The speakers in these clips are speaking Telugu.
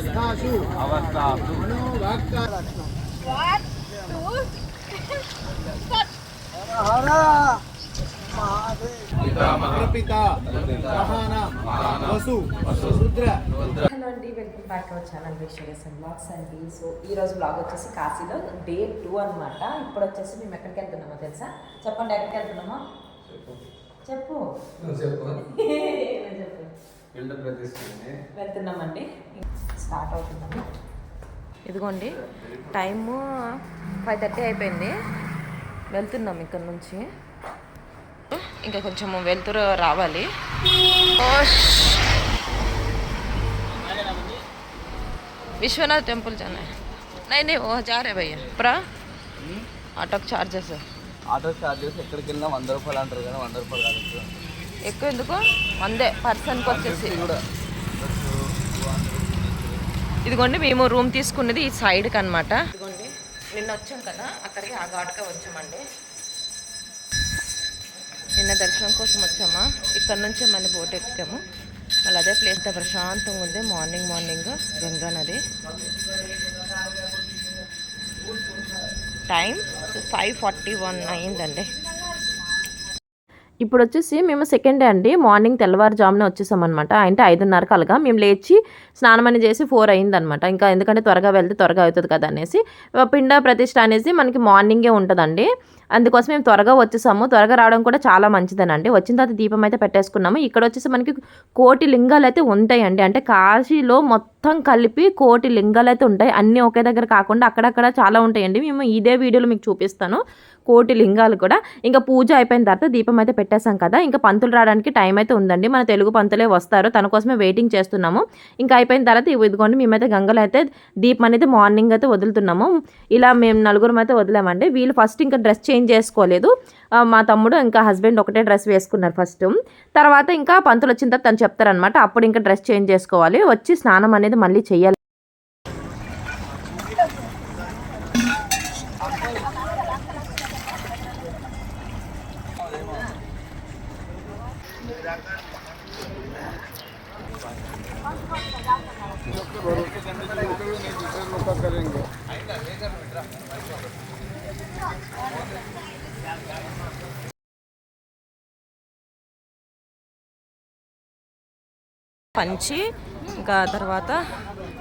అవస్థాసు. అవస్థాసు. మనోవాక్త One, two, పిత మహానాం. వసు. రుద్ర. హలో అండి వెల్కమ్ బ్యాక్ అవర్ ఛానల్ విషయస్ అండ్ బ్లాగ్స్ అండి. సో ఈ రోజు బ్లాగ్ వచ్చేసి కాశీలో డే టూ అన్నమాట. ఇప్పుడు వచ్చేసి మేము ఎక్కడికి వెళ్తున్నామో తెలుసా? చెప్పండి ఎక్కడికి వెళ్తున్నామో? చెప్పు. చెప్పు. వెళ్తున్నామండి. స్టార్ట్ అవుతుందండి ఇదిగోండి టైము ఫైవ్ థర్టీ అయిపోయింది వెళ్తున్నాం ఇక్కడ నుంచి ఇంకా కొంచెం వెళ్తురు రావాలి विश्वनाथ टेम्पल जाना है नहीं नहीं वो जा रहे भैया प्रा ఆటోకి చార్జెస్ ఆటో చార్జెస్ ఎక్కడికి వెళ్ళినా వంద రూపాయలు అంటారు కానీ వంద రూపాయలు కాదు ఇక్కడ. ఎక్కువ ఎందుకు వందే పర్సన్కి వచ్చేసి కూడా ఇదిగోండి మేము రూమ్ తీసుకున్నది ఈ సైడ్కి అనమాట ఇదిగోండి నిన్న వచ్చాం కదా అక్కడికి ఆ ఘాట్గా వచ్చామండి. నిన్న దర్శనం కోసం వచ్చామా? ఇక్కడ నుంచే మళ్ళీ బోట్ ఎక్కాము. మళ్ళీ అదే ప్లేస్ ప్రశాంతంగా ఉంది. మార్నింగ్ మార్నింగ్ గంగా నది. టైం ఫైవ్ ఫార్టీ వన్ అయిందండి. ఇప్పుడు వచ్చేసి మేము సెకండ్ డే అండి. మార్నింగ్ తెల్లవారుజామున వచ్చేసామన్నమాట. అంటే ఐదున్నరకు అలాగా మేము లేచి స్నానం అని చేసి ఫోర్ అయిందనమాట ఇంకా ఎందుకంటే త్వరగా వెళ్తే త్వరగా అవుతుంది కదా అనేసి. పిండ ప్రతిష్ట అనేసి మనకి మార్నింగే ఉంటుందండి. అందుకోసం మేము త్వరగా వచ్చేసాము. త్వరగా రావడం కూడా చాలా మంచిదనండి. వచ్చిన తర్వాత దీపం అయితే పెట్టేసుకున్నాము. ఇక్కడ వచ్చేసి మనకి కోటి లింగాలు అయితే ఉంటాయండి. అంటే కాశీలో మొత్తం కలిపి కోటి లింగాలు అయితే ఉంటాయి. అన్నీ ఒకే దగ్గర కాకుండా అక్కడక్కడ చాలా ఉంటాయండి. మేము ఇదే వీడియోలో మీకు చూపిస్తాను. కోటి లింగాలు కూడా. ఇంకా పూజ అయిపోయిన తర్వాత దీపం అయితే పెట్టేశాం కదా. ఇంకా పంతులు రావడానికి టైం అయితే ఉందండి. మన తెలుగు పంతులే వస్తారు. తన కోసమే వెయిటింగ్ చేస్తున్నాము. ఇంకా అయిపోయిన తర్వాత ఇదిగోండి మేమైతే గంగలో అయితే దీపం అనేది మార్నింగ్ అయితే వదులుతున్నాము. ఇలా మేము నలుగురం అయితే వదిలామండి. వీళ్ళు ఫస్ట్ ఇంకా డ్రెస్ చేంజ్ చేసుకోలేదు. మా తమ్ముడు ఇంకా హస్బెండ్ ఒకటే డ్రెస్ వేసుకున్నారు ఫస్ట్. తర్వాత ఇంకా పంతులు వచ్చిన తర్వాత తను చెప్తారనమాట అప్పుడు ఇంకా డ్రెస్ చేంజ్ చేసుకోవాలి వచ్చి స్నానం అనేది మళ్ళీ చెయ్యాలి. పంచి ఇంకా తర్వాత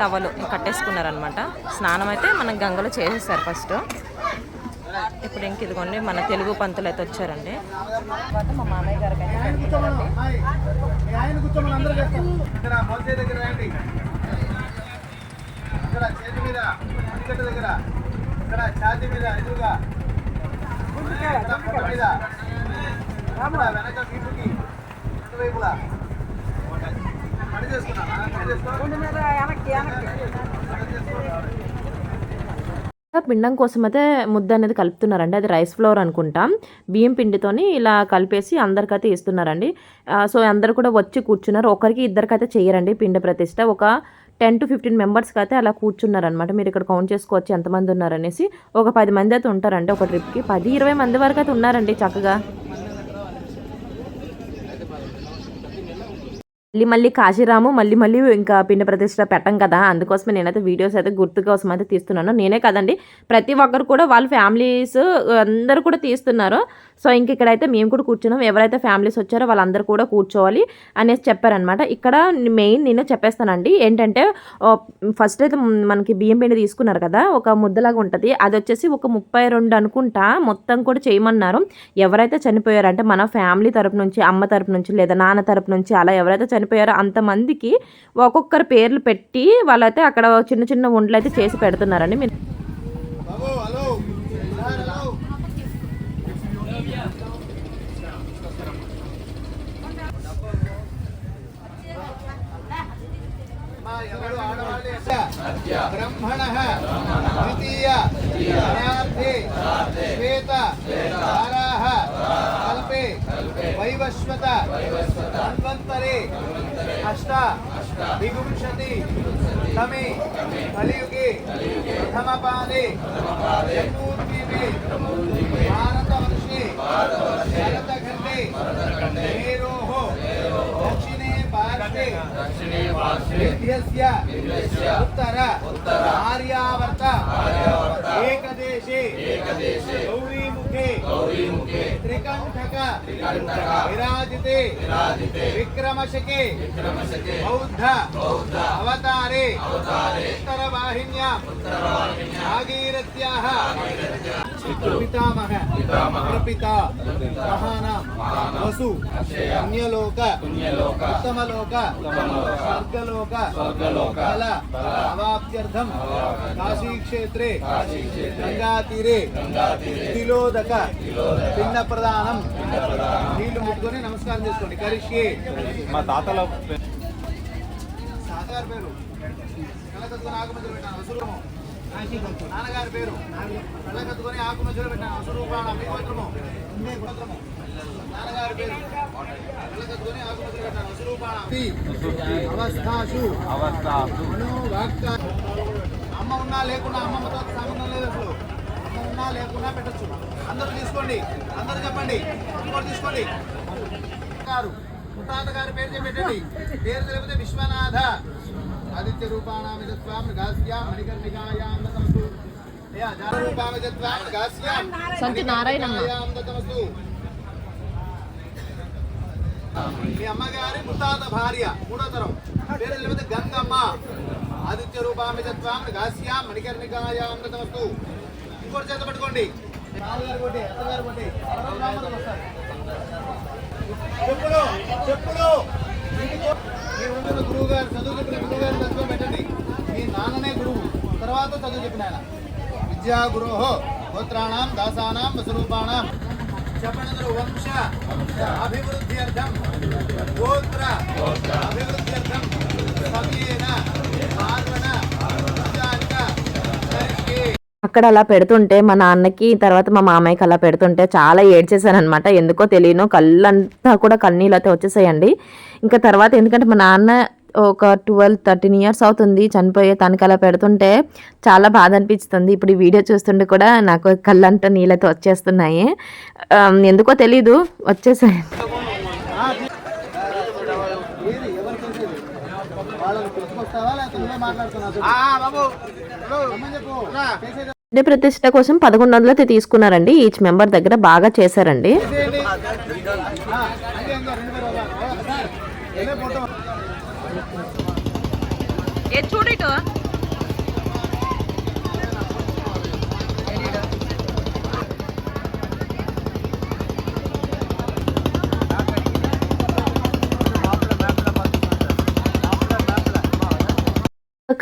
టవలు కట్టేసుకున్నారనమాట స్నానం అయితే మనం గంగలో చేసేసారు ఫస్ట్. ఇప్పుడు ఇంక ఇదిగోండి మన తెలుగు పంతులు అయితే వచ్చారండి. తర్వాత మా మామయ్య గారికి అయితే దగ్గర. ఇక్కడ ఛాతి మీద ఎదురుగా మీద వెనక వీపుకి పని పిండం కోసం అయితే ముద్ద అనేది కలుపుతున్నారండి. అది రైస్ ఫ్లోర్ అనుకుంటాం. బియ్యం పిండితోని ఇలా కలిపేసి అందరికైతే ఇస్తున్నారండి. సో అందరు కూడా వచ్చి కూర్చున్నారు. ఒకరికి ఇద్దరికైతే చేయరండి పిండి ప్రతిష్ట. ఒక టెన్ టు ఫిఫ్టీన్ మెంబర్స్కి అయితే అలా కూర్చున్నారనమాట మీరు ఇక్కడ కౌంట్ చేసుకోవచ్చు ఎంతమంది ఉన్నారనేసి. ఒక పది మంది అయితే ఉంటారండి ఒక ట్రిప్కి. పది ఇరవై మంది వరకు అయితే ఉన్నారండి చక్కగా. మళ్ళీ మళ్ళీ కాశీరాము మళ్ళీ మళ్ళీ ఇంకా పిండి ప్రతిష్ట పెట్టం కదా. అందుకోసమే నేనైతే వీడియోస్ అయితే గుర్తు కోసం అయితే తీస్తున్నాను. నేనే కదండి ప్రతి ఒక్కరు కూడా వాళ్ళ ఫ్యామిలీస్ అందరూ కూడా తీస్తున్నారు. సో ఇంక ఇక్కడైతే మేము కూడా కూర్చున్నాం. ఎవరైతే ఫ్యామిలీస్ వచ్చారో వాళ్ళందరూ కూడా కూర్చోవాలి అనేసి చెప్పారనమాట ఇక్కడ మెయిన్ నేను చెప్పేస్తానండి. ఏంటంటే ఫస్ట్ అయితే మనకి బియ్యం పిండి తీసుకున్నారు కదా ఒక ముద్దలాగా ఉంటుంది. అది వచ్చేసి ఒక ముప్పై రెండు అనుకుంటా మొత్తం కూడా చేయమన్నారు. ఎవరైతే చనిపోయారంటే మన ఫ్యామిలీ తరపు నుంచి అమ్మ తరపు నుంచి లేదా నాన్న తరపు నుంచి అలా ఎవరైతే చనిపోయారో అంతమందికి ఒక్కొక్కరు పేర్లు పెట్టి వాళ్ళైతే అక్కడ చిన్న చిన్న ఉండలు అయితే చేసి పెడుతున్నారండి. మీరు బాబు హలో సార్ ವೈವಶ್ವತ ಹನ್ವಂತರೆ ಅಷ್ಟ ವಿಗುಂಶತಿ ತಮೆ ಕಲಿಯುಗೆ ಪ್ರಥಮ ಪಾದೆ ಜಮ್ಮೂದ್ವೀಪೆ ಭಾರತ ವರ್ಷೆ ಭರತ ಖಂಡೆ ಮೇರೋ ದಕ್ಷಿಣೆ ಪಾರ್ಶ್ವೆ ವಿದ್ಯಸ್ಯ ಉತ್ತರ ಆರ್ಯಾವರ್ತ ಏಕದೇಶೆ ಗೌರಿ गौरी मुखे त्रिकंठक त्रिकंठक विक्रमशके। विक्रमशके। बौद्ध। बौद्ध। अवतारे। अवतारे। उत्तरवाहिन्या। उत्तरवाहिन्या। भागीरथ्याः। भागीरथ्याः। పితామహ. ప్రపిత. మహానాం. వసు. పుణ్యలోక. ఉత్తమలోక. స్వర్గలోక. ఫల అవాప్త్యర్థం కాశీక్షేత్రే. గంగాతీరే. తిలోదక. పిండ ప్రదానం నీళ్ళు ముట్టుకొని నమస్కారం చేసుకోండి. కరిష్యే. మా తాతల తాతగారి పేరు. మధ్యలో పెట్టాను. అసురము. నాన్నగారి పేరు కళ్ళకత్తుకొని ఆకు మధ్యలో పెట్టాను అసురూపాణ మీ గోత్రము మీ గోత్రము నాన్నగారి పేరు కళ్ళకత్తుకొని ఆకు మధ్యలో పెట్టాను అసురూపాణ అవస్థాషు అవస్థ మనోవాక్త అమ్మ ఉన్నా లేకున్నా అమ్మమ్మతో సంబంధం లేదు అసలు. అమ్మ ఉన్నా లేకున్నా పెట్టచ్చు. అందరూ తీసుకోండి. అందరూ చెప్పండి. ఇంకోటి తీసుకోండి. గారు ముత్తాత గారి పేరు చెప్పి పెట్టండి పేరు తెలిపితే విశ్వనాథ. మణికర్ణికాయాం దతమస్తు యా జాన రూపాం యజత్వాం గాస్యాం సంతి నారాయణమ్మ. మణికర్ణికాయాం దతమస్తు మీ అమ్మగారి ముత్తాత భార్య మూడో తరం పేరు తెలిపితే గంగమ్మ ఆదిత్య రూపాం యజత్వాం గాస్యాం మణికర్ణికాయాం దతమస్తు ఇంకోటి చేత పట్టుకోండి చెప్పులు చెప్పులు మీ గురువు గారు చదువు చెప్పిన గురువు గారు తత్వం పెట్టండి. మీ నాన్ననే గురువు. తర్వాత చదువు చెప్పిన ఆయన. విద్యా గురోహో గోత్రాణం దాసానాం స్వరూపాణం చెప్పండి వంశ అభివృద్ధి అర్థం. గోత్ర అభివృద్ధి అర్థం. సమయేన పార్వణ అక్కడ అలా పెడుతుంటే మా నాన్నకి తర్వాత మా మామయ్యకి అలా పెడుతుంటే చాలా ఏడ్చేసాను అనమాట ఎందుకో తెలియను కళ్ళంతా కూడా కన్నీళ్ళతో వచ్చేసాయండి. ఇంకా తర్వాత ఎందుకంటే మా నాన్న ఒక ట్వెల్వ్ థర్టీన్ ఇయర్స్ అవుతుంది చనిపోయే తనకి అలా పెడుతుంటే చాలా బాధ అనిపిస్తుంది. ఇప్పుడు ఈ వీడియో చూస్తుంటే కూడా నాకు కళ్ళంతా నీళ్ళతో వచ్చేస్తున్నాయి. ఎందుకో తెలీదు వచ్చేసాయి. అంటే ప్రతిష్ట కోసం పదకొండు వందలు అయితే తీసుకున్నారండి. ఈచ్ మెంబర్ దగ్గర బాగా చేశారండి చేసేయండి ఆ, అంతే ఇంకా రెండు వేలు ఇవ్వాలి. సార్, వెళ్ళే ఫోటో ఏ ఇటు.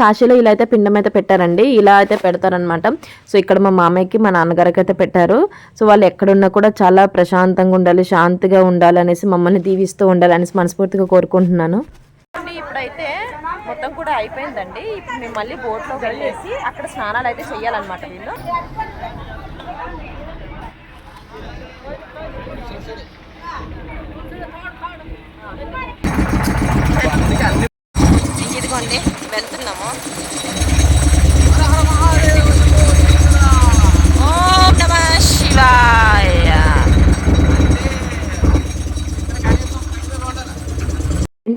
కాశీలో ఇలా అయితే పిండం అయితే పెట్టారండి. ఇలా అయితే పెడతారనమాట సో ఇక్కడ మా మామయ్యకి మా నాన్నగారికి అయితే పెట్టారు. సో వాళ్ళు ఎక్కడున్నా కూడా చాలా ప్రశాంతంగా ఉండాలి శాంతిగా ఉండాలి అనేసి మమ్మల్ని దీవిస్తూ ఉండాలి అనేసి మనస్ఫూర్తిగా కోరుకుంటున్నాను. ఇప్పుడైతే మొత్తం కూడా అయిపోయిందండి. ఇప్పుడు మేము మళ్ళీ బోట్లో వెళ్ళేసి అక్కడ స్నానాలు అయితే చేయాలన్నమాట వీళ్ళు. ఇదిగోండి వెళ్తున్నాము.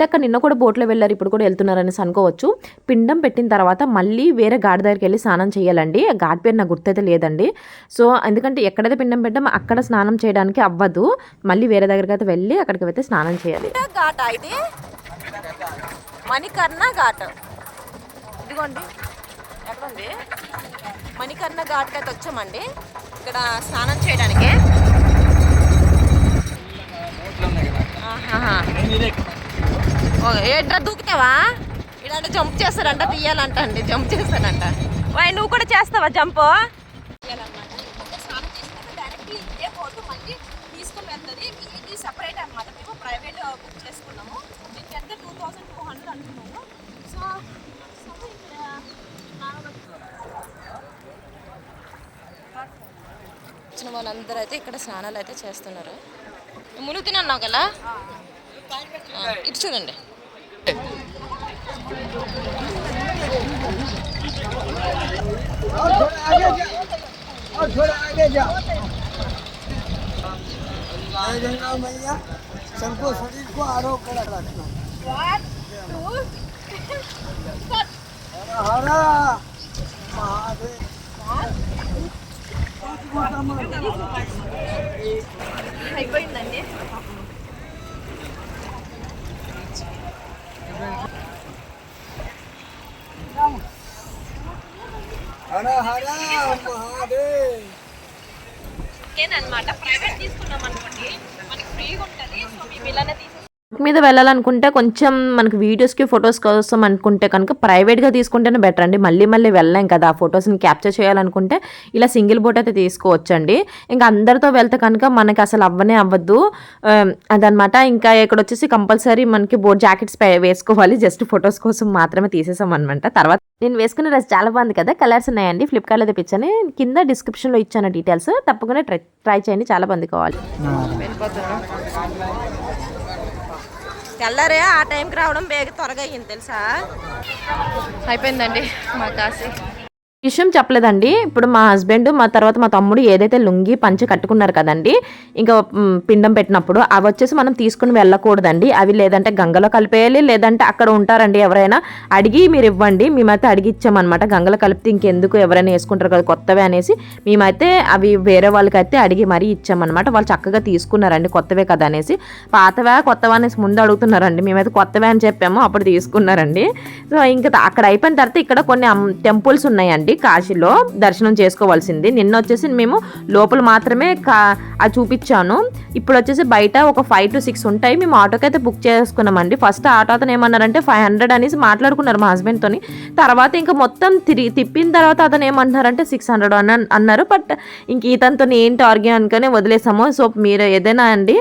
అక్కడ నిన్న కూడా బోట్లో వెళ్ళారు ఇప్పుడు కూడా వెళ్తున్నారనేసి అనుకోవచ్చు. పిండం పెట్టిన తర్వాత మళ్ళీ వేరే ఘాట్ దగ్గరికి వెళ్ళి స్నానం చేయాలండి. ఘాట్ పేరు నాకు గుర్తైతే లేదండి. సో ఎందుకంటే ఎక్కడైతే పిండం పెట్టామో అక్కడ స్నానం చేయడానికి అవ్వదు. మళ్ళీ వేరే దగ్గరికి అయితే వెళ్ళి అక్కడికి అయితే స్నానం చేయాలి. ఘాట ఇది. మణికర్ణ ఘాట్. ఇదిగోండి. ఎక్కడ మణికర్ణ ఘాట్కి అయితే వచ్చామండి. ఇక్కడ స్నానం చేయడానికి. ఆహా ఓ, ఏంట్రా దూకుతావా ఇలాంటి జంప్ చేస్తారంట తీయాలంట అండి జంప్ చేస్తానంట వాయ్ నువ్వు కూడా చేస్తావా జంప్? తీసుకొని వెళ్తుంది ఇది సపరేట్ అన్నమాట మేము ప్రైవేట్ బుక్ చేసుకున్నాము దీనికి ఎంత టూ థౌసండ్ టూ హండ్రెడ్ అంటున్నాము సో సో ఇక్కడ వచ్చిన వాళ్ళందరూ అయితే ఇక్కడ స్నానాలు అయితే చేస్తున్నారు. మునుగు తినన్నావు కదా? ఇటు చూడండి. थोड़ा आगे जाओ मैया सबको शरीर को आरोप कर रखना हरा महादेव అనమాట ప్రైవేట్ తీసుకున్నాం అనుకోండి మనకి ఫ్రీగా ఉంటుంది సో మేము ఇలానే తీసేస్తాం మీద వెళ్ళాలనుకుంటే కొంచెం మనకి వీడియోస్కి ఫొటోస్ కోసం అనుకుంటే కనుక ప్రైవేట్గా తీసుకుంటేనే బెటర్ అండి. మళ్ళీ మళ్ళీ వెళ్ళలేం కదా ఆ ఫొటోస్ని క్యాప్చర్ చేయాలనుకుంటే ఇలా సింగిల్ బోట్ అయితే తీసుకోవచ్చండి. ఇంకా అందరితో వెళ్తే కనుక మనకి అసలు అవ్వనే అవ్వద్దు అదనమాట ఇంకా ఇక్కడ వచ్చేసి కంపల్సరీ మనకి బోట్ జాకెట్స్ వేసుకోవాలి. జస్ట్ ఫొటోస్ కోసం మాత్రమే తీసేసాం అనమాట తర్వాత నేను వేసుకున్న డ్రెస్ చాలా బాగుంది కదా కలర్స్ ఉన్నాయండి. ఫ్లిప్కార్ట్లో తెప్పించాను. కింద డిస్క్రిప్షన్లో ఇచ్చాను డీటెయిల్స్ తప్పకుండా ట్రై ట్రై చేయండి. చాలా బాగుంది కావాలి. తెల్లారే ఆ టైంకి రావడం బేగ త్వరగా అయ్యింది తెలుసా? అయిపోయిందండి మా కాశీ. విషయం చెప్పలేదండి. ఇప్పుడు మా హస్బెండ్ మా తర్వాత మా తమ్ముడు ఏదైతే లుంగి పంచ కట్టుకున్నారు కదండి ఇంకా పిండం పెట్టినప్పుడు అవి వచ్చేసి మనం తీసుకుని వెళ్ళకూడదండి. అవి లేదంటే గంగలో కలిపేయాలి లేదంటే అక్కడ ఉంటారండి ఎవరైనా. అడిగి మీరు ఇవ్వండి మేమైతే అడిగి ఇచ్చామన్నమాట. గంగలో కలిపితే ఇంకెందుకు ఎవరైనా వేసుకుంటారు కదా కొత్తవి అనేసి. మేమైతే అవి వేరే వాళ్ళకైతే అడిగి మరీ ఇచ్చామన్నమాట. వాళ్ళు చక్కగా తీసుకున్నారండి కొత్తవే కదా అనేసి. పాతవా కొత్తవా అనేసి ముందు అడుగుతున్నారండి. మేమైతే కొత్తవే అని చెప్పాము అప్పుడు తీసుకున్నారండి. సో ఇంకా అక్కడ అయిపోయిన తర్వాత ఇక్కడ కొన్ని టెంపుల్స్ ఉన్నాయండి. కాశీలో దర్శనం చేసుకోవాల్సింది. నిన్న వచ్చేసి మేము లోపల మాత్రమే కా అది చూపించాను. ఇప్పుడు వచ్చేసి బయట ఒక ఫైవ్ టు సిక్స్ ఉంటాయి. మేము ఆటోకి అయితే బుక్ చేసుకున్నామండి. ఫస్ట్ ఆటో అతను ఏమన్నారంటే ఫైవ్ హండ్రెడ్ అనేసి మాట్లాడుకున్నారు మా హస్బెండ్తో తర్వాత ఇంకా మొత్తం తిరిగి తిప్పిన తర్వాత అతను ఏమంటున్నారంటే సిక్స్ హండ్రెడ్ అన్న అన్నారు. బట్ ఇంక ఇతనితో ఏంటి ఆర్గ్యూ అనుకొని వదిలేసాము. సో మీరు ఏదైనా అండి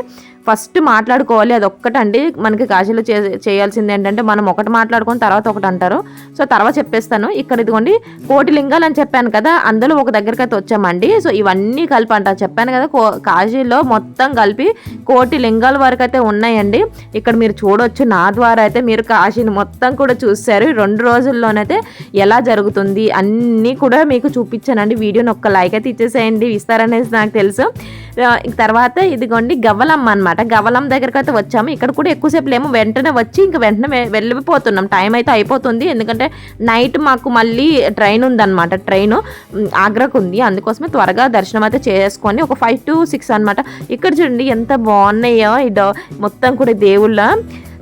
ఫస్ట్ మాట్లాడుకోవాలి అది ఒక్కటండి మనకి కాశీలో చే చేయాల్సింది ఏంటంటే మనం ఒకటి మాట్లాడుకొని తర్వాత ఒకటి అంటారు. సో తర్వాత చెప్పేస్తాను. ఇక్కడ ఇదిగోండి కోటి లింగాలు అని చెప్పాను కదా అందులో ఒక దగ్గరికి అయితే వచ్చామండి. సో ఇవన్నీ కలిపి అంట చెప్పాను కదా కో కాశీలో మొత్తం కలిపి కోటి లింగాల వరకు అయితే ఉన్నాయండి. ఇక్కడ మీరు చూడొచ్చు నా ద్వారా అయితే మీరు కాశీని మొత్తం కూడా చూశారు. రెండు రోజుల్లోనైతే ఎలా జరుగుతుంది అన్నీ కూడా మీకు చూపించానండి. వీడియోని ఒక్క లైక్ అయితే ఇచ్చేసేయండి ఇస్తారనేసి నాకు తెలుసు. తర్వాత ఇదిగోండి గవ్వలమ్మ అనమాట అనమాట గవలం దగ్గరకు అయితే వచ్చాము. ఇక్కడ కూడా ఎక్కువసేపు లేము. వెంటనే వచ్చి ఇంక వెంటనే వెళ్ళిపోతున్నాం. టైం అయితే అయిపోతుంది. ఎందుకంటే నైట్ మాకు మళ్ళీ ట్రైన్ ఉందన్నమాట. ట్రైన్ ఆగ్రాకు ఉంది. అందుకోసమే త్వరగా దర్శనం అయితే చేసుకొని ఒక ఫైవ్ టు సిక్స్ అన్నమాట. ఇక్కడ చూడండి ఎంత బాగున్నాయో. ఇదో మొత్తం కూడా దేవుళ్ళ.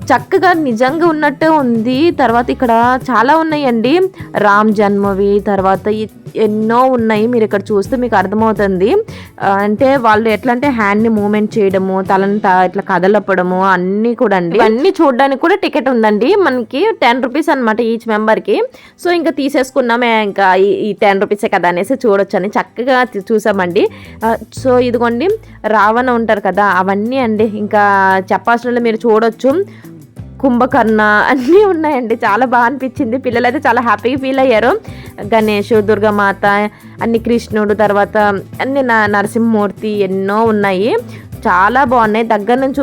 చక్కగా నిజంగా ఉన్నట్టే ఉంది. తర్వాత ఇక్కడ చాలా ఉన్నాయండి. రామ్ జన్మవి తర్వాత ఎన్నో ఉన్నాయి. మీరు ఇక్కడ చూస్తే మీకు అర్థమవుతుంది. అంటే వాళ్ళు ఎట్లా అంటే హ్యాండ్ని మూమెంట్ చేయడము తలని త- ఇట్లా కదలపడము అన్నీ కూడా అండి. అన్నీ చూడడానికి కూడా టికెట్ ఉందండి. మనకి టెన్ రూపీస్ అనమాట ఈచ్ మెంబర్కి సో ఇంకా తీసేసుకున్నామే. ఇంకా ఈ- టెన్ రూపీసే కదా అనేసి చూడొచ్చు అని చక్కగా చూసామండి. సో ఇదిగోండి. రావణ ఉంటారు కదా అవన్నీ అండి. ఇంకా చెప్పాల్సిన మీరు చూడొచ్చు. కుంభకర్ణ అన్నీ ఉన్నాయండి. చాలా బాగా అనిపించింది. పిల్లలైతే చాలా హ్యాపీగా ఫీల్ అయ్యారు. గణేష్ దుర్గామాత అన్ని కృష్ణుడు తర్వాత అన్ని నరసింహమూర్తి ఎన్నో ఉన్నాయి. చాలా బాగున్నాయి. దగ్గర నుంచి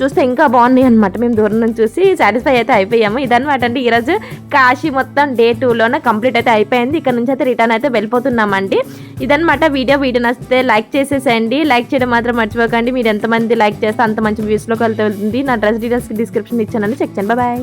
చూస్తే ఇంకా బాగున్నాయి అనమాట మేము దూరం నుంచి చూసి సాటిస్ఫై అయితే అయిపోయాము. ఇదనమాట అండి. ఈరోజు కాశీ మొత్తం డే టూలోనే కంప్లీట్ అయితే అయిపోయింది. ఇక్కడ నుంచి అయితే రిటర్న్ అయితే వెళ్ళిపోతున్నామండి. ఇదనమాట వీడియో. వీడియో నచ్చితే లైక్ చేసేసేయండి. లైక్ చేయడం మాత్రం మర్చిపోకండి. మీరు ఎంతమంది లైక్ చేస్తే అంత మంచి వ్యూస్లోకి వెళ్తుంది. నా డ్రెస్ డీటెయిల్స్ డిస్క్రిప్షన్ ఇచ్చానని చెక్ చేయండి. బాయ్